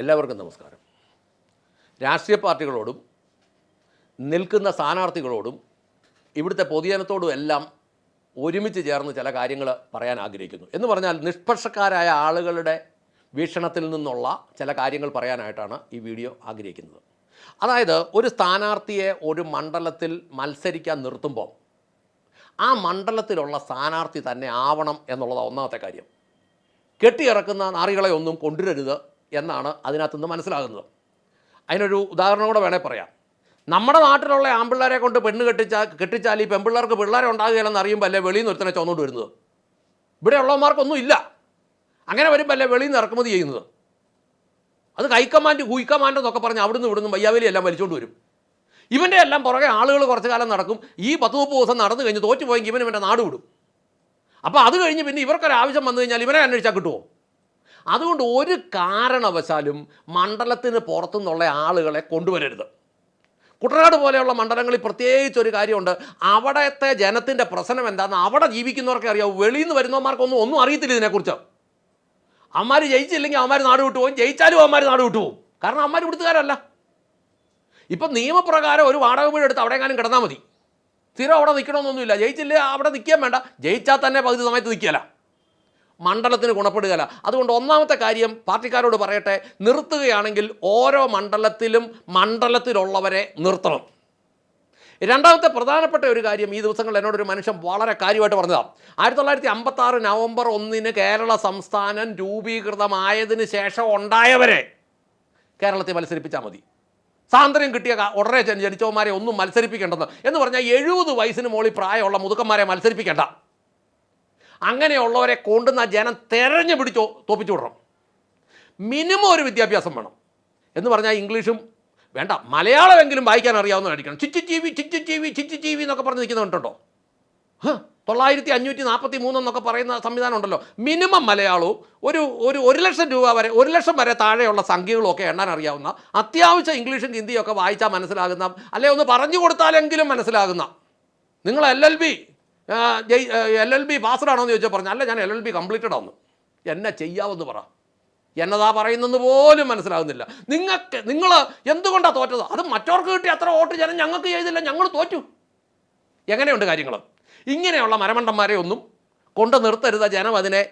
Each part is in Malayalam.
എല്ലാവർക്കും നമസ്കാരം. രാഷ്ട്രീയ പാർട്ടികളോടും നിൽക്കുന്ന സ്ഥാനാർത്ഥികളോടും ഇവിടുത്തെ പൊതുജനത്തോടും എല്ലാം ഒരുമിച്ച് ചേർന്ന് ചില കാര്യങ്ങൾ പറയാൻ ആഗ്രഹിക്കുന്നു. എന്ന് പറഞ്ഞാൽ നിഷ്പക്ഷക്കാരായ ആളുകളുടെ വീക്ഷണത്തിൽ നിന്നുള്ള ചില കാര്യങ്ങൾ പറയാനായിട്ടാണ് ഈ വീഡിയോ ആഗ്രഹിക്കുന്നത്. അതായത് ഒരു സ്ഥാനാർത്ഥിയെ ഒരു മണ്ഡലത്തിൽ മത്സരിക്കാൻ നിർത്തുമ്പോൾ ആ മണ്ഡലത്തിലുള്ള സ്ഥാനാർത്ഥി തന്നെ ആവണം എന്നുള്ളതാണ് ഒന്നാമത്തെ കാര്യം. കെട്ടിയിറക്കുന്ന നാറികളെ ഒന്നും കൊണ്ടുവരരുത്. എന്നാണ് അതിനകത്തുനിന്ന് മനസ്സിലാകുന്നത്. അതിനൊരു ഉദാഹരണം കൂടെ വേണേൽ പറയാം. നമ്മുടെ നാട്ടിലുള്ള ആൺപിള്ളേരെ കൊണ്ട് പെണ്ണ് കെട്ടിച്ചാൽ കെട്ടിച്ചാൽ ഈ പെൺപിള്ളേർക്ക് പിള്ളേരെ ഉണ്ടാകുകയില്ലെന്ന് അറിയുമ്പോൾ അല്ലേ വെളിയിൽ നിന്ന് ഒരുത്തനെ ചോന്നുകൊണ്ട് വരുന്നത്? ഇവിടെ ഉള്ളവന്മാർക്കൊന്നും ഇല്ല. അങ്ങനെ വരുമ്പോൾ അല്ലേ വെളിയിൽ നിന്ന് ഇറക്കുമതി ചെയ്യുന്നത്? അത് കൈക്കമാൻഡ് കൂയിക്കമാൻഡ് എന്നൊക്കെ പറഞ്ഞ് അവിടുന്ന് ഇവിടുന്ന് വയ്യാവേലി എല്ലാം വലിച്ചുകൊണ്ട് വരും. ഇവന്റെ എല്ലാം പുറകെ ആളുകൾ കുറച്ച് കാലം നടക്കും. ഈ പത്ത് മുപ്പത് ദിവസം നടന്നു കഴിഞ്ഞ് തോറ്റു പോയെങ്കിൽ ഇവൻ ഇവന്റെ നാട് വിടും. അപ്പോൾ അത് കഴിഞ്ഞ് പിന്നെ ഇവർക്കൊരു ആവശ്യം വന്നു കഴിഞ്ഞാൽ ഇവനെ അന്വേഷിച്ചാൽ കിട്ടുമോ അതുകൊണ്ട് ഒരു കാരണവശാലും മണ്ഡലത്തിന് പുറത്തുനിന്നുള്ള ആളുകളെ കൊണ്ടുവരരുത്. കുട്ടനാട് പോലെയുള്ള മണ്ഡലങ്ങളിൽ പ്രത്യേകിച്ച് ഒരു കാര്യമുണ്ട്. അവിടത്തെ ജനത്തിന്റെ പ്രശ്നം എന്താണെന്ന് അവിടെ ജീവിക്കുന്നവർക്കേ അറിയാവൂ. വെളിയിൽ നിന്ന് വരുന്നവന്മാർക്കൊന്നും ഒന്നും അറിയത്തില്ല ഇതിനെക്കുറിച്ച്. അമ്മമാർ ജയിച്ചില്ലെങ്കിൽ അവന്മാർ നാട് വിട്ടു പോകും. ജയിച്ചാലും അവന്മാർ നാട് വിട്ടു പോകും. കാരണം അമ്മമാർ ഇവിടുത്തുകാരല്ല. ഇപ്പം നിയമപ്രകാരം ഒരു വാടക വീട് എടുത്ത് അവിടെയെങ്ങാനും കിടന്നാൽ മതി. സ്ഥിരം അവിടെ നിൽക്കണമെന്നൊന്നുമില്ല. ജയിച്ചില്ലേ അവിടെ നിൽക്കാൻ വേണ്ട. ജയിച്ചാൽ തന്നെ പകുതി സമയത്ത് നിൽക്കുകയല്ല. മണ്ഡലത്തിന് ഗുണപ്പെടുകയല്ല. അതുകൊണ്ട് ഒന്നാമത്തെ കാര്യം പാർട്ടിക്കാരോട് പറയട്ടെ നിർത്തുകയാണെങ്കിൽ ഓരോ മണ്ഡലത്തിലും മണ്ഡലത്തിലുള്ളവരെ നിർത്തണം. രണ്ടാമത്തെ പ്രധാനപ്പെട്ട ഒരു കാര്യം ഈ ദിവസങ്ങളിൽ എന്നോടൊരു മനുഷ്യൻ വളരെ കാര്യമായിട്ട് പറഞ്ഞതാണ് ആയിരത്തി തൊള്ളായിരത്തി അമ്പത്തി ആറ് നവംബർ ഒന്നിന് കേരള സംസ്ഥാനം രൂപീകൃതമായതിനു ശേഷം ഉണ്ടായവരെ കേരളത്തെ മത്സരിപ്പിച്ചാൽ മതി. സ്വാതന്ത്ര്യം കിട്ടിയ ഉടനെ ജനിച്ചവന്മാരെ ഒന്നും മത്സരിപ്പിക്കേണ്ടെന്ന്. എന്ന് പറഞ്ഞാൽ എഴുപത് വയസ്സിന് മുകളിൽ പ്രായമുള്ള മുതുക്കന്മാരെ മത്സരിപ്പിക്കേണ്ട. അങ്ങനെയുള്ളവരെ കൊണ്ടുവന്ന ജനം തിരഞ്ഞു പിടിച്ചോ തോപ്പിച്ചു വിടണം. മിനിമം ഒരു വിദ്യാഭ്യാസം വേണം. എന്ന് പറഞ്ഞാൽ ഇംഗ്ലീഷും വേണ്ട മലയാളമെങ്കിലും വായിക്കാൻ അറിയാവുന്നതായിരിക്കണം ചിച്ചു ചീവി ചിച്ചു ചീവി ചിച്ചു ചീവി എന്നൊക്കെ പറഞ്ഞ് നിൽക്കുന്ന കണ്ടുണ്ടോ തൊള്ളായിരത്തി അഞ്ഞൂറ്റി നാൽപ്പത്തി മൂന്നെന്നൊക്കെ പറയുന്ന സംവിധാനം ഉണ്ടല്ലോ. മിനിമം മലയാളവും ഒരു ഒരു ഒരു ലക്ഷം രൂപ വരെ ഒരു ലക്ഷം വരെ താഴെയുള്ള സംഖ്യകളൊക്കെ എണ്ണാൻ അറിയാവുന്ന അത്യാവശ്യം ഇംഗ്ലീഷും ഹിന്ദിയും ഒക്കെ വായിച്ചാൽ മനസ്സിലാകുന്ന അല്ലെ ഒന്ന് പറഞ്ഞു കൊടുത്താലെങ്കിലും മനസ്സിലാകുന്ന. നിങ്ങൾ L L B L L B പാസ്ഡാണോ എന്ന് ചോദിച്ചാൽ പറഞ്ഞു. അല്ല ഞാൻ എൽ എൽ ബി കംപ്ലീറ്റഡ് ആവുന്നു. എന്നെ ചെയ്യാവെന്ന് പറ. എന്നതാ പറയുന്നെന്ന് പോലും മനസ്സിലാകുന്നില്ല നിങ്ങൾക്ക് നിങ്ങൾ എന്തുകൊണ്ടാണ് തോറ്റത്? അത് മറ്റവർക്ക് കിട്ടി അത്ര വോട്ട് ജനം ഞങ്ങൾക്ക് ചെയ്തില്ല ഞങ്ങൾ തോറ്റു. എങ്ങനെയുണ്ട് കാര്യങ്ങൾ? ഇങ്ങനെയുള്ള മരമണ്ടന്മാരെ ഒന്നും കൊണ്ട് നിർത്തരുത് ജനം അതിനെ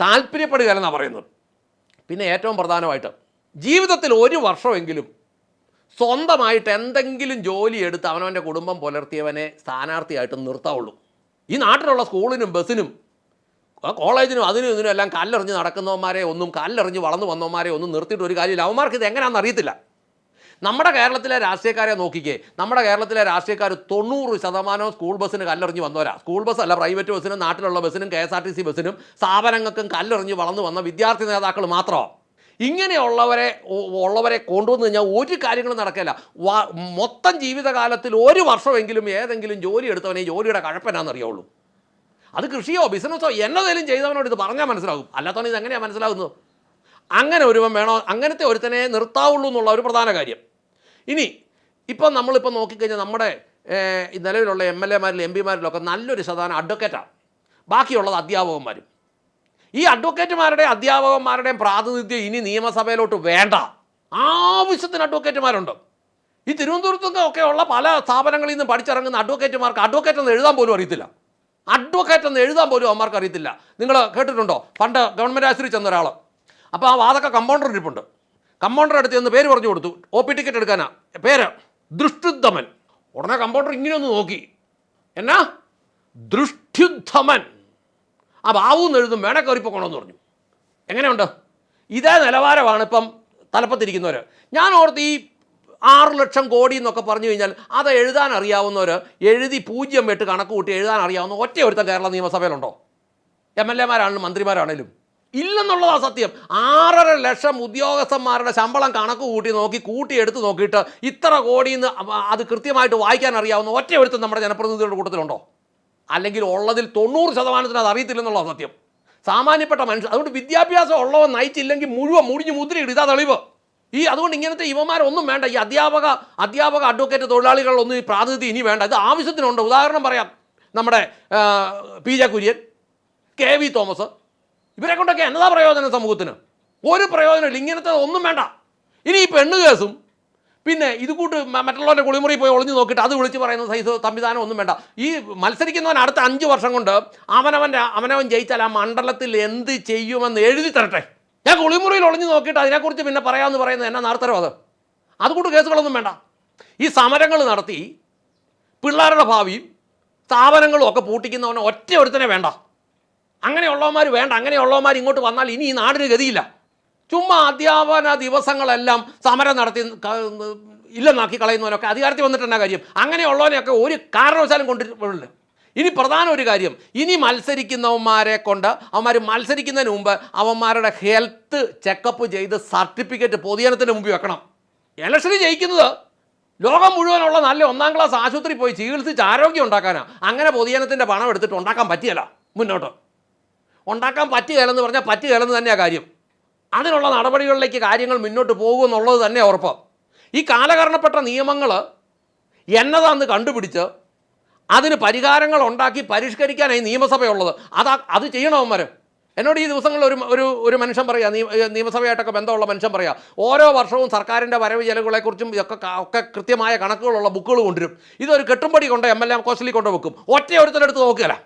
താല്പര്യപ്പെടുക എന്നാണ് പറയുന്നത്. പിന്നെ ഏറ്റവും പ്രധാനമായിട്ട് ജീവിതത്തിൽ ഒരു വർഷമെങ്കിലും സ്വന്തമായിട്ട് എന്തെങ്കിലും ജോലി എടുത്ത് അവനവന്റെ കുടുംബം പുലർത്തിയവനെ സ്ഥാനാർത്ഥിയായിട്ട് നിർത്താവുള്ളൂ. ഈ നാട്ടിലുള്ള സ്കൂളിനും ബസ്സിനും ആ കോളേജിനും അതിനും ഇതിനും എല്ലാം കല്ലെറിഞ്ഞ് നടക്കുന്നവന്മാരെ ഒന്നും കല്ലെറിഞ്ഞ് വളർന്നു വന്നവന്മാരെ ഒന്നും നിർത്തിയിട്ട് ഒരു കാര്യമില്ല. അവന്മാർക്ക് ഇത് എങ്ങനെയാണെന്ന് അറിയത്തില്ല. നമ്മുടെ കേരളത്തിലെ രാഷ്ട്രീയക്കാരെ നോക്കിക്കേ. നമ്മുടെ കേരളത്തിലെ രാഷ്ട്രീയക്കാർ തൊണ്ണൂറ് ശതമാനവും സ്കൂൾ ബസ്സിന് കല്ലെറിഞ്ഞ് വന്നവരാ. സ്കൂൾ ബസ് അല്ല പ്രൈവറ്റ് ബസ്സിനും നാട്ടിലുള്ള ബസ്സിനും K S R T C ബസ്സിനും സ്ഥാപനങ്ങൾക്കും കല്ലെറിഞ്ഞ് വളർന്നു വന്ന വിദ്യാർത്ഥി നേതാക്കൾ മാത്രമാണ് ഇങ്ങനെയുള്ളവരെ ഉള്ളവരെ കൊണ്ടുവന്ന് കഴിഞ്ഞാൽ ഒരു കാര്യങ്ങളും നടക്കില്ല. മൊത്തം ജീവിതകാലത്തിൽ ഒരു വർഷമെങ്കിലും ഏതെങ്കിലും ജോലി എടുത്തവനെ ജോലിയുടെ കഴപ്പനാണെന്ന് അറിയുള്ളൂ അത് കൃഷിയോ ബിസിനസ്സോ എന്നതേലും ചെയ്തവനോട് ഇത് പറഞ്ഞാൽ മനസ്സിലാകും അല്ലാത്തവൻ ഇത് എങ്ങനെയാണ് മനസ്സിലാകുന്നത് അങ്ങനെ ഒരുവൻ വേണോ അങ്ങനത്തെ ഒരുത്തനെ നിർത്താവുള്ളൂ എന്നുള്ള ഒരു പ്രധാന കാര്യം. ഇനി ഇപ്പം നമ്മളിപ്പോൾ നോക്കിക്കഴിഞ്ഞാൽ നമ്മുടെ നിലവിലുള്ള എം എൽ എമാരിലും എം പിമാരിലൊക്കെ നല്ലൊരു ശതമാനം അഡ്വക്കേറ്റാണ് ബാക്കിയുള്ളത് അധ്യാപകന്മാരും. ഈ അഡ്വക്കേറ്റുമാരുടെ അധ്യാപകന്മാരുടെയും പ്രാതിനിധ്യം ഇനി നിയമസഭയിലോട്ട് വേണ്ട. ആവശ്യത്തിന് അഡ്വക്കേറ്റുമാരുണ്ട്. ഈ തിരുവനന്തപുരത്തൊക്കെ ഒക്കെ ഉള്ള പല സ്ഥാപനങ്ങളിൽ നിന്ന് പഠിച്ചിറങ്ങുന്ന അഡ്വക്കേറ്റുമാർക്ക് അഡ്വക്കേറ്റ് എന്ന് എഴുതാൻ പോലും അറിയത്തില്ല. അഡ്വക്കേറ്റ് എന്ന് എഴുതാൻ പോലും അവന്മാർക്ക് അറിയത്തില്ല. നിങ്ങൾ കേട്ടിട്ടുണ്ടോ? പണ്ട് ഗവൺമെന്റ് ആശുപത്രി ചെന്ന ഒരാൾ അപ്പോൾ ആ വാതൊക്കെ കമ്പൗണ്ടർ ഇരിപ്പുണ്ട്. കമ്പൗണ്ടർ അടുത്ത് ചെന്ന് പേര് പറഞ്ഞു കൊടുത്തു. ഒ പി ടിക്കറ്റ് എടുക്കാനാ. പേര് ദൃഷ്ടുദ്ധമൻ ഉടനെ കമ്പൗണ്ടർ ഇങ്ങനെയൊന്ന് നോക്കി. എന്നാ? ദൃഷ്ട്യുദ്ധമൻ. ആ ബാബു എന്ന് എഴുതും വേണേ കയറിപ്പോക്കണമെന്ന് പറഞ്ഞു. എങ്ങനെയുണ്ട്? ഇതേ നിലവാരമാണ് ഇപ്പം തലപ്പത്തിരിക്കുന്നവർ ഞാൻ ഓർത്ത് ഈ ആറ് ലക്ഷം കോടി എന്നൊക്കെ പറഞ്ഞു കഴിഞ്ഞാൽ അത് എഴുതാൻ അറിയാവുന്നവർ എഴുതി പൂജ്യം വെട്ട് കണക്ക് കൂട്ടി എഴുതാൻ അറിയാവുന്ന ഒറ്റ ഒരുത്തം കേരള നിയമസഭയിലുണ്ടോ? എം എൽ എമാരാണെങ്കിലും മന്ത്രിമാരാണേലും ഇല്ലെന്നുള്ളതാണ് സത്യം. ആറര ലക്ഷം ഉദ്യോഗസ്ഥന്മാരുടെ ശമ്പളം കണക്ക് കൂട്ടി നോക്കി കൂട്ടിയെടുത്ത് നോക്കിയിട്ട് ഇത്ര കോടിയിൽ നിന്ന് അത് കൃത്യമായിട്ട് വായിക്കാൻ അറിയാവുന്ന ഒറ്റ ഒരുത്തം നമ്മുടെ ജനപ്രതിനിധികളുടെ കൂട്ടത്തിലുണ്ടോ? അല്ലെങ്കിൽ ഉള്ളതിൽ തൊണ്ണൂറ് ശതമാനത്തിന് അത് അറിയത്തില്ലെന്നുള്ള സത്യം. സാമാന്യപ്പെട്ട മനുഷ്യൻ അതുകൊണ്ട് വിദ്യാഭ്യാസം ഉള്ളവൻ നയിച്ചില്ലെങ്കിൽ മുഴുവൻ മുടിഞ്ഞ് മുദ്രയിടും ഇതാ തെളിവ്. ഈ അതുകൊണ്ട് ഇങ്ങനത്തെ ഇവന്മാരൊന്നും വേണ്ട. ഈ അധ്യാപക അധ്യാപക അഡ്വക്കേറ്റ് തൊഴിലാളികളൊന്നും ഈ പ്രാതിനിധ്യം ഇനി വേണ്ട. ഇത് ആവശ്യത്തിനുണ്ട്. ഉദാഹരണം പറയാം. നമ്മുടെ P J Kurian K V Thomas. ഇവരെ കൊണ്ടൊക്കെ എന്നതാ പ്രയോജനം സമൂഹത്തിന്? ഒരു പ്രയോജനമില്ല ഇങ്ങനത്തെ ഒന്നും വേണ്ട. ഇനി ഈ പെണ്ണ് കേസും പിന്നെ ഇത് കൂട്ട് മറ്റുള്ളവരുടെ കുളിമുറി പോയി ഒളിഞ്ഞു നോക്കിയിട്ട് അത് വിളിച്ച് പറയുന്ന സൈസ് സംവിധാനം ഒന്നും വേണ്ട. ഈ മത്സരിക്കുന്നവൻ അടുത്ത അഞ്ച് വർഷം കൊണ്ട് അവനവന്റെ അവനവൻ ജയിച്ചാൽ ആ മണ്ഡലത്തിൽ എന്ത് ചെയ്യുമെന്ന് എഴുതി തരട്ടെ. ഞാൻ കുളിമുറിയിൽ ഒളിഞ്ഞു നോക്കിയിട്ട് അതിനെക്കുറിച്ച് പിന്നെ പറയാമെന്ന് പറയുന്നത് എന്നാ നടത്തരോ അത്? അതുകൊണ്ട് കേസുകളൊന്നും വേണ്ട. ഈ സമരങ്ങൾ നടത്തി പിള്ളേരുടെ ഭാവിയും സ്ഥാപനങ്ങളും ഒക്കെ പൂട്ടിക്കുന്നവനെ ഒറ്റ ഒരുത്തനെ വേണ്ട. അങ്ങനെയുള്ളവന്മാർ വേണ്ട. അങ്ങനെയുള്ളവന്മാർ ഇങ്ങോട്ട് വന്നാൽ ഇനി ഈ നാടിന് ഗതിയില്ല. ചുമ്മാ അധ്യാപന ദിവസങ്ങളെല്ലാം സമരം നടത്തി ഇല്ലെന്നാക്കി കളയുന്നവനൊക്കെ അധികാരത്തിൽ വന്നിട്ട് എന്നാ കാര്യം? അങ്ങനെയുള്ളവനെയൊക്കെ ഒരു കാരണവശാലും കൊണ്ടിട്ടില്ല ഇനി പ്രധാന ഒരു കാര്യം ഇനി മത്സരിക്കുന്നവന്മാരെ കൊണ്ട് അവന്മാർ മത്സരിക്കുന്നതിന് മുമ്പ് അവന്മാരുടെ ഹെൽത്ത് ചെക്കപ്പ് ചെയ്ത് സർട്ടിഫിക്കറ്റ് പൊതുജനത്തിന് മുമ്പിൽ വെക്കണം. ഇലക്ഷന് ജയിക്കുന്നത് ലോകം മുഴുവനുള്ള നല്ല ഒന്നാം ക്ലാസ് ആശുപത്രി പോയി ചികിത്സിച്ച് ആരോഗ്യം ഉണ്ടാക്കാനാണ് അങ്ങനെ പൊതുജനത്തിന്റെ പണം എടുത്തിട്ട് ഉണ്ടാക്കാൻ പറ്റിയല്ല മുന്നോട്ട്. ഉണ്ടാക്കാൻ പറ്റുകയില്ലെന്ന് പറഞ്ഞാൽ പറ്റുകയില്ലെന്ന് തന്നെയാണ് കാര്യം. അതിനുള്ള നടപടികളിലേക്ക് കാര്യങ്ങൾ മുന്നോട്ട് പോകുമെന്നുള്ളത് തന്നെ ഉറപ്പ്. ഈ കാലകരണപ്പെട്ട നിയമങ്ങൾ എന്നതാന്ന് കണ്ടുപിടിച്ച് അതിന് പരിഹാരങ്ങൾ ഉണ്ടാക്കി പരിഷ്കരിക്കാനായി നിയമസഭയുള്ളത്. അതാ അത് ചെയ്യണവന്മാർ എന്നോട് ഈ ദിവസങ്ങളിൽ ഒരു ഒരു ഒരു മനുഷ്യൻ പറയാം നിയ- നിയമസഭയായിട്ടൊക്കെ ബന്ധമുള്ള മനുഷ്യൻ പറയാം ഓരോ വർഷവും സർക്കാരിന്റെ വരവ് ചെലവുകളെക്കുറിച്ചും ഒക്കെ ഒക്കെ കൃത്യമായ കണക്കുകളുള്ള ബുക്കുകൾ കൊണ്ടുവരും. ഇതൊരു കെട്ടുംപടി കൊണ്ട് എം എൽ എ കോസ്റ്റലി കൊണ്ട് വെക്കും ഒറ്റ ഒരുത്തരെടുത്ത് നോക്കുകയല്ല.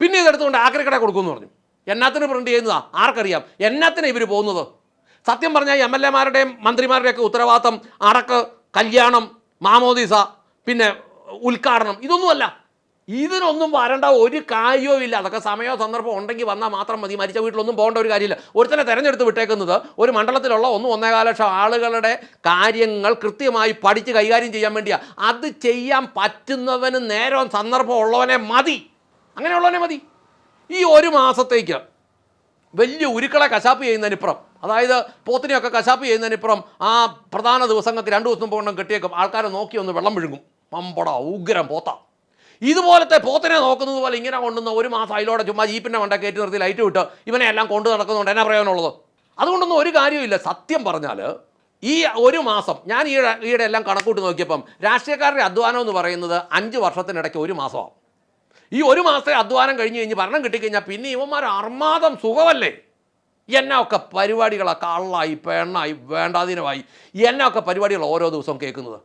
പിന്നെ ഇതെടുത്തുകൊണ്ട് ആക്രിക്കട കൊടുക്കുമെന്ന് പറഞ്ഞു. എന്നാത്തിന് പ്രിന്റ് ചെയ്യുന്നതാ? ആർക്കറിയാം? എന്നാത്തിന് ഇവർ പോകുന്നത്? സത്യം പറഞ്ഞാൽ എം എൽ എമാരുടെയും മന്ത്രിമാരുടെയൊക്കെ ഉത്തരവാദിത്തം അടക്ക് കല്യാണം മാമോദീസ പിന്നെ ഉദ്ഘാടനം ഇതൊന്നുമല്ല. ഇതിനൊന്നും വരേണ്ട ഒരു കാര്യവും ഇല്ല. അതൊക്കെ സമയമോ സന്ദർഭം ഉണ്ടെങ്കിൽ വന്നാൽ മാത്രം മതി. മരിച്ച വീട്ടിലൊന്നും പോകേണ്ട ഒരു കാര്യമില്ല. ഒരുത്തനെ തിരഞ്ഞെടുത്ത് വിട്ടേക്കുന്നത് ഒരു മണ്ഡലത്തിലുള്ള ഒന്നും ഒന്നേകാല ലക്ഷം ആളുകളുടെ കാര്യങ്ങൾ കൃത്യമായി പഠിച്ച് കൈകാര്യം ചെയ്യാൻ വേണ്ടിയാണ് അത് ചെയ്യാൻ പറ്റുന്നവന് നേരവും സന്ദർഭം ഉള്ളവനെ മതി. അങ്ങനെയുള്ളവനെ മതി. ഈ ഒരു മാസത്തേക്ക് വലിയ ഉരുക്കളെ കശാപ്പ് ചെയ്യുന്നതിനിപ്പുറം അതായത് പോത്തിനെയൊക്കെ കശാപ്പ് ചെയ്യുന്നതിനിപ്പുറം ആ പ്രധാന ദിവസങ്ങൾക്ക് രണ്ട് ദിവസം പോകണം കെട്ടിയേക്കും. ആൾക്കാരെ നോക്കി ഒന്ന് വെള്ളം വിഴുങ്ങും. പമ്പട ഉഗ്രം പോത്ത. ഇതുപോലത്തെ പോത്തിനെ നോക്കുന്നത് പോലെ ഇങ്ങനെ കൊണ്ടുവന്ന ഒരു മാസം അതിലൂടെ ചുമ്മാ ജീപ്പിന്റെ മണ്ട കയറ്റി നിർത്തി ലൈറ്റ് വിട്ട് ഇവനെ എല്ലാം കൊണ്ടു നടക്കുന്നുണ്ട് എന്നാ പ്രയോജനമുള്ളത്? അതുകൊണ്ടൊന്നും ഒരു കാര്യമില്ല സത്യം പറഞ്ഞാൽ ഈ ഒരു മാസം ഞാൻ ഈയിടെ ഈയിടെ എല്ലാം കണക്കൂട്ട് നോക്കിയപ്പം രാഷ്ട്രീയക്കാരുടെ അധ്വാനം എന്ന് പറയുന്നത് അഞ്ച് വർഷത്തിനിടയ്ക്ക് ഒരു മാസമാണ്. ഈ ഒരു മാസത്തെ അധ്വാനം കഴിഞ്ഞ് കഴിഞ്ഞ് ഭരണം കിട്ടിക്കഴിഞ്ഞാൽ പിന്നെ ഇവന്മാർ അർമാദം സുഖമല്ലേ? എന്നൊക്കെ പരിപാടികളാണ് കള്ളായി പെണ്ണായി വേണ്ടാതീനമായി എന്നൊക്കെ പരിപാടികൾ ഓരോ ദിവസവും കേൾക്കുന്നത്.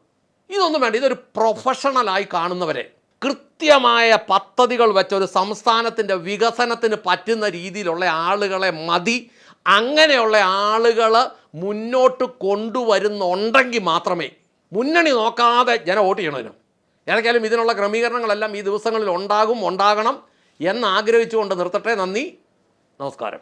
ഇതൊന്നും വേണ്ട ഇതൊരു പ്രൊഫഷണലായി കാണുന്നവരെ. കൃത്യമായ പദ്ധതികൾ വെച്ച ഒരു സംസ്ഥാനത്തിന്റെ വികസനത്തിന് പറ്റുന്ന രീതിയിലുള്ള ആളുകളെ മതി. അങ്ങനെയുള്ള ആളുകൾ മുന്നോട്ട് കൊണ്ടുവരുന്നുണ്ടെങ്കിൽ മാത്രമേ മുന്നണി നോക്കാതെ ജനം വോട്ട് ചെയ്യണതിനും ഏതൊക്കെയാലും ഇതിനുള്ള ക്രമീകരണങ്ങളെല്ലാം ഈ ദിവസങ്ങളിൽ ഉണ്ടാകും ഉണ്ടാകണം എന്നാഗ്രഹിച്ചുകൊണ്ട് നിർത്തട്ടെ. നന്ദി. നമസ്കാരം.